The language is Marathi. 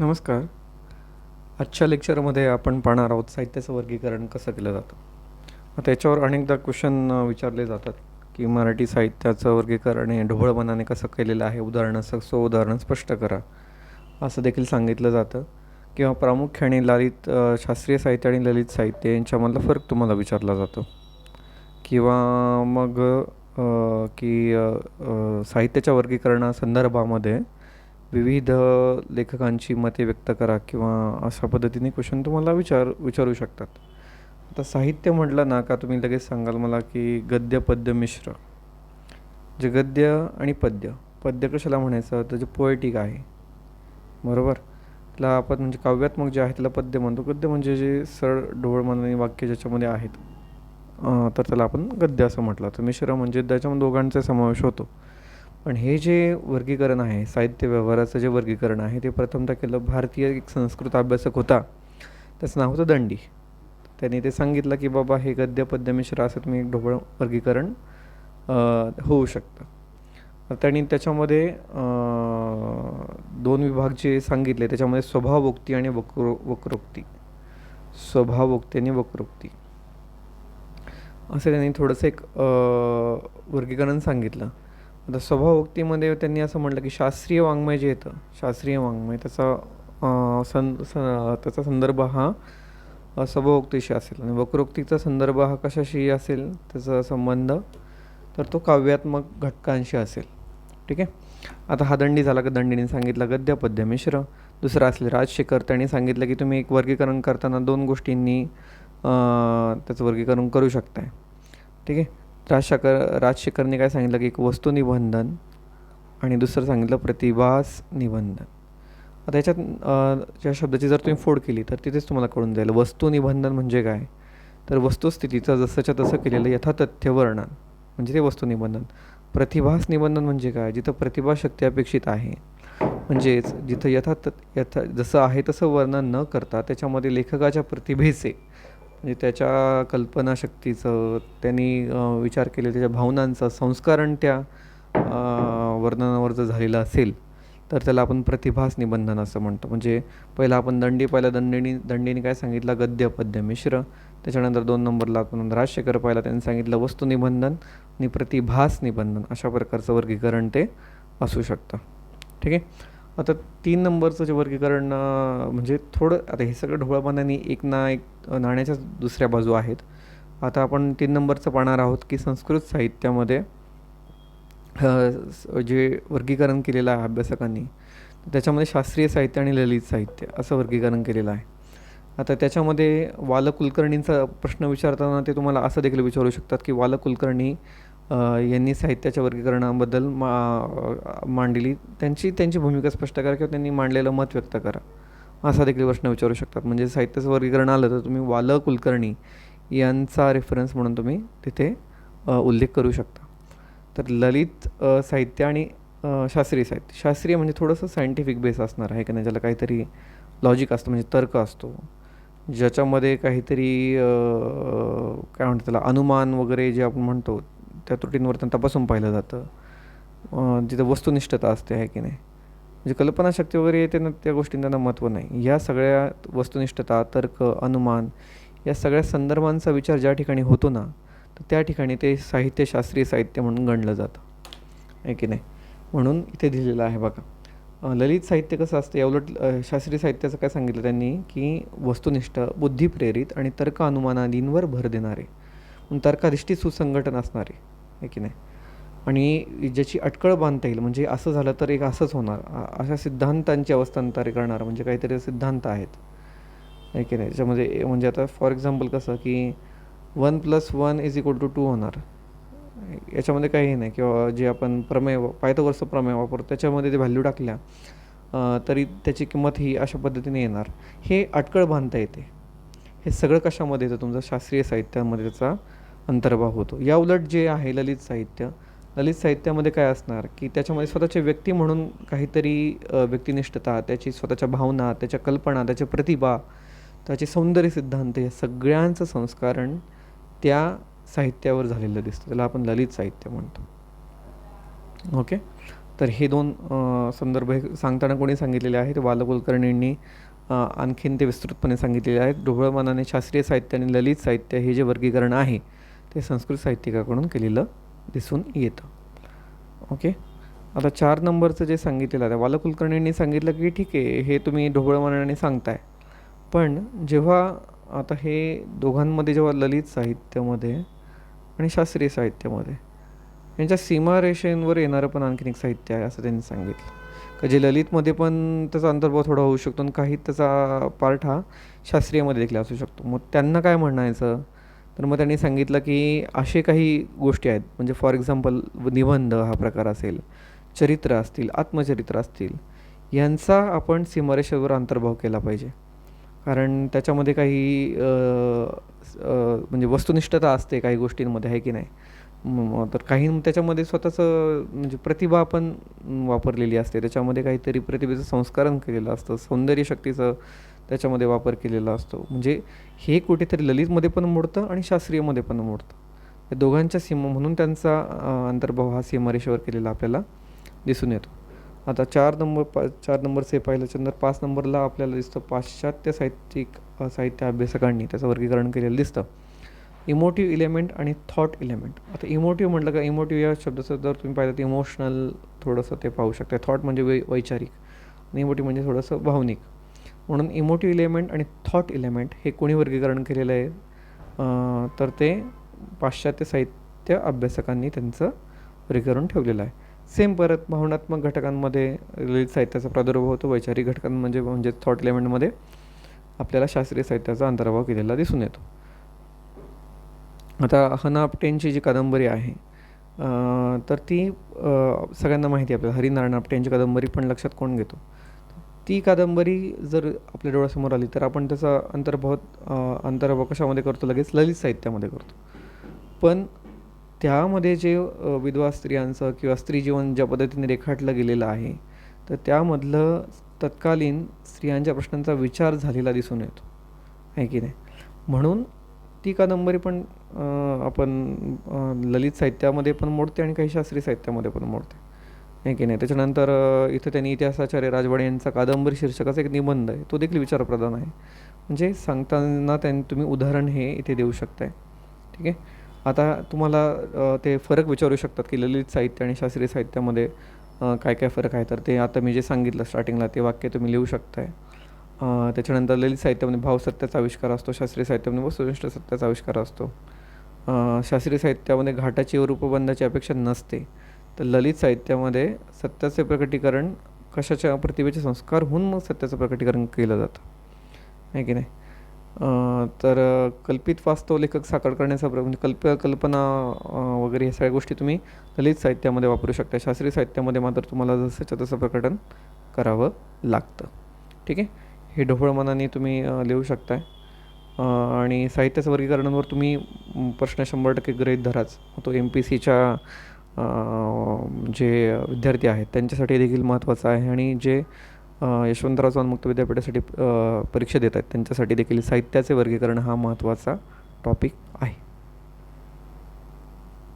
नमस्कार. आजच्या लेक्चरमध्ये आपण पाहणार आहोत साहित्याचं वर्गीकरण कसं केलं जातं. त्याच्यावर अनेकदा क्वेश्चन विचारले जातात की मराठी साहित्याचं वर्गीकरण हे ढोबळपणाने कसं केलेलं आहे? उदाहरणं सो उदाहरणं स्पष्ट करा. असं देखील सांगितलं जातं. किंवा प्रामुख्याने ललित शास्त्रीय साहित्य आणि ललित साहित्य यांच्यामधला फरक तुम्हाला विचारला जातो. किंवा मग की साहित्याच्या वर्गीकरणा संदर्भामध्ये विविध लेखकांची मते व्यक्त करा किंवा अशा पद्धतीने क्वेश्चन तुम्हाला विचार विचारू शकतात. आता साहित्य म्हटलं ना का तुम्ही लगेच सांगाल मला की गद्य पद्य मिश्र? जे गद्य आणि पद्य पद्य कशाला म्हणायचं? तर जे पोएटिक आहे. बरोबर? त्याला आपण म्हणजे काव्यात्मक जे आहे त्याला पद्य म्हणतो. गद्य म्हणजे जे सरळ ढोळ मनाने वाक्य ज्याच्यामध्ये आहेत. तर त्याला आपण गद्य असं म्हटलं तर मिश्र म्हणजे त्याच्यामध्ये दोघांचा समावेश होतो. पण हे जे वर्गीकरण आहे साहित्य व्यवहाराचं जे वर्गीकरण आहे ते प्रथमतः केलं भारतीय एक संस्कृत अभ्यासक होता. त्याचं नाव होतं दंडी. त्यांनी ते सांगितलं की बाबा हे गद्य पद्य मिश्र असं तुम्ही एक ढोबळ वर्गीकरण होऊ शकतं. त्यांनी त्याच्यामध्ये दोन विभाग जे सांगितले त्याच्यामध्ये स्वभावोक्ती आणि वक्रो वक्रोक्ती. स्वभावोक्ती आणि वक्रोक्ती. असं त्यांनी थोडंसं एक वर्गीकरण सांगितलं. आता स्वभावोक्तीमध्ये त्यांनी असं म्हटलं की शास्त्रीय वाङ्मय जे येतं शास्त्रीय वाङ्मय त्याचा सं स त्याचा संदर्भ हा अ, असेल. आणि वक्रोक्तीचा संदर्भ हा कशाशी असेल त्याचा संबंध तर तो काव्यात्मक घटकांशी असेल. ठीक आहे? आता हा दंडी झाला का दंडीने सांगितलं गद्य पद्य मिश्र. दुसरा असले राजशेखर. त्यांनी सांगितलं की तुम्ही एक वर्गीकरण करताना दोन गोष्टींनी त्याचं वर्गीकरण करू शकताय. ठीक आहे? राजशेखर राजशेखरने काय सांगितलं की एक वस्तू निबंधन आणि दुसरं सांगितलं प्रतिभास निबंधन. आता याच्यात ज्या शब्दाची जर तुम्ही फोड केली तर तिथेच तुम्हाला कळून जाईल. वस्तू निबंधन म्हणजे काय? तर वस्तुस्थितीचं जसंच्या तसं केलेलं यथातथ्य वर्णन म्हणजे ते वस्तू निबंधन. प्रतिभास निबंधन म्हणजे काय? जिथं प्रतिभाशक्ती अपेक्षित आहे. म्हणजेच जिथं यथात यथा जसं आहे तसं वर्णन न करता त्याच्यामध्ये लेखकाच्या प्रतिभेचे म्हणजे त्याच्या कल्पनाशक्तीचं त्यांनी विचार केले त्याच्या भावनांचं संस्करण त्या वर्णनावर जर झालेलं असेल तर त्याला आपण प्रतिभास निबंधन असं म्हणतो. म्हणजे पहिला आपण दंडी पाहिला दंडिनी दंडीने काय सांगितलं? गद्य पद्य मिश्र. त्याच्यानंतर दोन नंबरला आपण राजशेखर पाहिला त्यांनी सांगितलं वस्तू निबंधन आणि प्रतिभास निबंधन अशा प्रकारचं वर्गीकरण ते असू शकतं. ठीक आहे? आता तीन नंबरचं जे वर्गीकरण म्हणजे थोडं आता हे सगळं ढोबळपणाने एक ना एक नाण्याच्या दुसऱ्या बाजू आहेत. आता आपण तीन नंबरचं पाहणार आहोत की संस्कृत साहित्यामध्ये जे वर्गीकरण केलेलं आहे अभ्यासकांनी त्याच्यामध्ये शास्त्रीय साहित्य आणि ललित साहित्य असं वर्गीकरण केलेलं आहे. आता त्याच्यामध्ये वाल कुलकर्णींचा प्रश्न विचारताना ते तुम्हाला असं देखील विचारू शकतात की वाल कुलकर्णी यांनी साहित्याच्या वर्गीकरणाबद्दल मा मांडली. मांडलेली त्यांची त्यांची भूमिका स्पष्ट करा किंवा त्यांनी मांडलेलं मत व्यक्त करा. असा देखील प्रश्न विचारू शकतात. म्हणजे साहित्याचं वर्गीकरण आलं तर तुम्ही वाल कुलकर्णी यांचा रेफरन्स म्हणून तुम्ही तिथे उल्लेख करू शकता. तर ललित साहित्य आणि शास्त्रीय साहित्य. शास्त्रीय म्हणजे थोडंसं सायंटिफिक बेस असणार आहे की नाही ज्याला काहीतरी लॉजिक असतं म्हणजे तर्क असतो. ज्याच्यामध्ये काहीतरी काय म्हणतात त्याला अनुमान वगैरे जे आपण म्हणतो त्या त्रुटींवर त्यांना तपासून पाहिलं जातं. जिथं वस्तुनिष्ठता असते आहे की नाही? म्हणजे कल्पनाशक्ती वगैरे येते ना त्या गोष्टींना त्यांना महत्त्व नाही. या सगळ्या वस्तुनिष्ठता तर्क अनुमान या सगळ्या संदर्भांचा विचार ज्या ठिकाणी होतो ना तर त्या ठिकाणी ते साहित्य शास्त्रीय साहित्य म्हणून गणलं जातं. आहे की नाही? म्हणून इथे दिलेलं आहे बघा. ललित साहित्य कसं असतं? या उलट शास्त्रीय साहित्याचं काय सांगितलं त्यांनी? की वस्तुनिष्ठ बुद्धिप्रेरित आणि तर्क अनुमानादींवर भर देणारे. तर्काधिष्ठित सुसंघटन असणारे आहे की नाही? आणि ज्याची अटकळ बांधता येईल म्हणजे असं झालं तर एक असंच होणार. अशा सिद्धांतांची अवस्थांतर करणार म्हणजे काहीतरी सिद्धांत आहेत. आहे की नाही? त्याच्यामध्ये म्हणजे आता फॉर एक्झाम्पल कसं की one plus one is equal to two होणार. याच्यामध्ये काही नाही किंवा जे आपण प्रमेय पायथागोरसचं प्रमेय वापरतो त्याच्यामध्ये ते व्हॅल्यू टाकल्या तरी त्याची किंमत ही अशा पद्धतीने येणार. हे अटकळ बांधता येते. हे सगळं कशामध्ये येतं? तुमचं शास्त्रीय साहित्यामध्ये त्याचा अंतर्भाव होतो. या उलट जे आहे ललित साहित्य ललित साहित्यामध्ये काय असणार की त्याच्यामध्ये स्वतःचे व्यक्ती म्हणून काहीतरी व्यक्तिनिष्ठता त्याची स्वतःच्या भावना त्याच्या कल्पना त्याची प्रतिभा त्याचे सौंदर्य सिद्धांत या सगळ्यांचं संस्करण त्या साहित्यावर झालेलं दिसतं. त्याला आपण ललित साहित्य म्हणतो. ओके? तर हे दोन संदर्भ हे सांगताना कोणी सांगितलेले आहेत? वाल कुलकर्णींनी आणखीन ते विस्तृतपणे सांगितलेले आहेत. ढोबळमानाने शास्त्रीय साहित्य आणि ललित साहित्य हे जे वर्गीकरण आहे ते संस्कृत साहित्यिकाकडून केलेलं दिसून येतं. ओके? आता चार नंबरचं जे सांगितलेलं आहे वाला कुलकर्णींनी सांगितलं की ठीक आहे हे तुम्ही ढोबळमानाने सांगताय. पण जेव्हा आता हे दोघांमध्ये जेव्हा ललित साहित्यामध्ये आणि शास्त्रीय साहित्यामध्ये यांच्या सीमारेषेंवर येणारं पण आणखीन एक साहित्य आहे असं त्यांनी सांगितलं. का जे ललितमध्ये पण त्याचा अंतर्भाव थोडा होऊ शकतो आणि काही त्याचा पार्ट हा शास्त्रीयमध्ये देखील असू शकतो. मग त्यांना काय म्हणायचं? तर मग त्यांनी सांगितलं की असे काही गोष्टी आहेत. म्हणजे फॉर एक्झाम्पल निबंध हा प्रकार असेल चरित्र असतील आत्मचरित्र असतील यांचा आपण सीमारेषेवर अंतर्भाव केला पाहिजे. कारण त्याच्यामध्ये काही म्हणजे वस्तुनिष्ठता असते काही गोष्टींमध्ये आहे की नाही? तर काही त्याच्यामध्ये स्वतःचं म्हणजे प्रतिभा आपण वापरलेली असते. त्याच्यामध्ये काहीतरी प्रतिभेचं संस्करण केलेलं असतं. सौंदर्य शक्तीचं त्याच्यामध्ये वापर केलेला असतो. म्हणजे हे कुठेतरी ललितमध्ये पण मोडतं आणि शास्त्रीयमध्ये पण मोडतं. या दोघांच्या सीमा म्हणून त्यांचा अंतर्भाव हा सीमारेषेवर केलेला आपल्याला दिसून येतो. आता चार नंबर पा चार नंबरचे पाहिल्याच्यानंतर पाच नंबरला आपल्याला दिसतं पाश्चात्य साहित्यिक साहित्य अभ्यासकांनी त्याचं वर्गीकरण केलेलं दिसतं. इमोटिव्ह इलेमेंट आणि थॉट इलेमेंट. आता इमोटिव्ह म्हटलं का इमोटिव्ह या शब्दाचं जर तुम्ही पाहिलं तर इमोशनल थोडंसं ते पाहू शकता. थॉट म्हणजे वै वैचारिक. आणि इमोटिव्ह म्हणजे थोडंसं भावनिक. म्हणून इमोटिव्ह इलेमेंट आणि थॉट इलेमेंट हे कोणी वर्गीकरण केलेलं आहे तर ते पाश्चात्य साहित्य अभ्यासकांनी त्यांचं वर्गीकरण ठेवलेलं आहे. सेम परत भावनात्मक घटकांमध्ये ललित साहित्याचा प्रादुर्भाव होतो वैचारिक घटकां म्हणजे म्हणजे थॉट इलेमेंटमध्ये आपल्याला शास्त्रीय साहित्याचा अंतर्भाव केलेला दिसून येतो. आता हना आपटेंची जी कादंबरी आहे तर ती सगळ्यांना माहिती आपल्याला. हरिनारायण आपटेंची कादंबरी पण लक्षात कोण घेतो? ती कादंबरी जर आपल्या डोळ्यासमोर आली तर आपण त्याचा अंतर्भाव अं, अंतर्भाव कशामध्ये करतो? लगेच ललित साहित्यामध्ये करतो. पण त्यामध्ये जे विधवा स्त्रियांचं किंवा स्त्री जीवन ज्या पद्धतीने रेखाटलं गेलेलं आहे तर त्यामधलं तत्कालीन स्त्रियांच्या प्रश्नांचा विचार झालेला दिसून येतो. आहे की नाही? म्हणून ती कादंबरी पण आपण ललित साहित्यामध्ये पण मोडते आणि काही शास्त्रीय साहित्यामध्ये पण मोडते. आहे की नाही? त्याच्यानंतर इथं त्यांनी इतिहासाचार्य राजवाडे यांचा कादंबरी शीर्षकाचा एक निबंध आहे. तो देखील विचारप्रधान आहे. म्हणजे सांगताना त्यां तुम्ही उदाहरण हे इथे देऊ शकताय. ठीक आहे? आता तुम्हाला ते फरक विचारू शकतात की ललित साहित्य आणि शास्त्रीय साहित्यामध्ये काय काय फरक आहे? तर ते आता मी जे सांगितलं स्टार्टिंगला ते वाक्य तुम्ही लिहू शकताय. त्याच्यानंतर ललित साहित्यामध्ये भावसत्याचा आविष्कार असतो शास्त्रीय साहित्यामध्ये वस्तुनिष्ठ सत्याचा आविष्कार असतो. शास्त्रीय साहित्यामध्ये घाटाची व रूपबंधाची अपेक्षा नसते. तर ललित साहित्यामध्ये सत्याचे प्रकटीकरण कशाच्या प्रतिभेचे संस्कार होऊन मग सत्याचं प्रकटीकरण केलं जातं? आहे की नाही? तर कल्पित वास्तव लेखक साकार करण्याचा प्र म्हणजे कल्प कल्पना वगैरे ह्या सगळ्या गोष्टी तुम्ही ललित साहित्यामध्ये वापरू शकता. शास्त्रीय साहित्यामध्ये मात्र तुम्हाला जसंच्या तसं प्रकटन करावं लागतं. ठीक आहे? हे ढोबळ मनाने तुम्ही लिहू शकताय. आणि साहित्याचं वर्गीकरणावर तुम्ही प्रश्न शंभर टक्के गृहीत धराच. तो एम पी सीच्या जे विद्यार्थी आहेत त्यांच्यासाठी देखील महत्त्वाचं आहे आणि जे यशवंतराव चव्हाण मुक्त विद्यापीठासाठी परीक्षा देत आहेत त्यांच्यासाठी देखील साहित्याचे वर्गीकरण हा महत्त्वाचा टॉपिक आहे.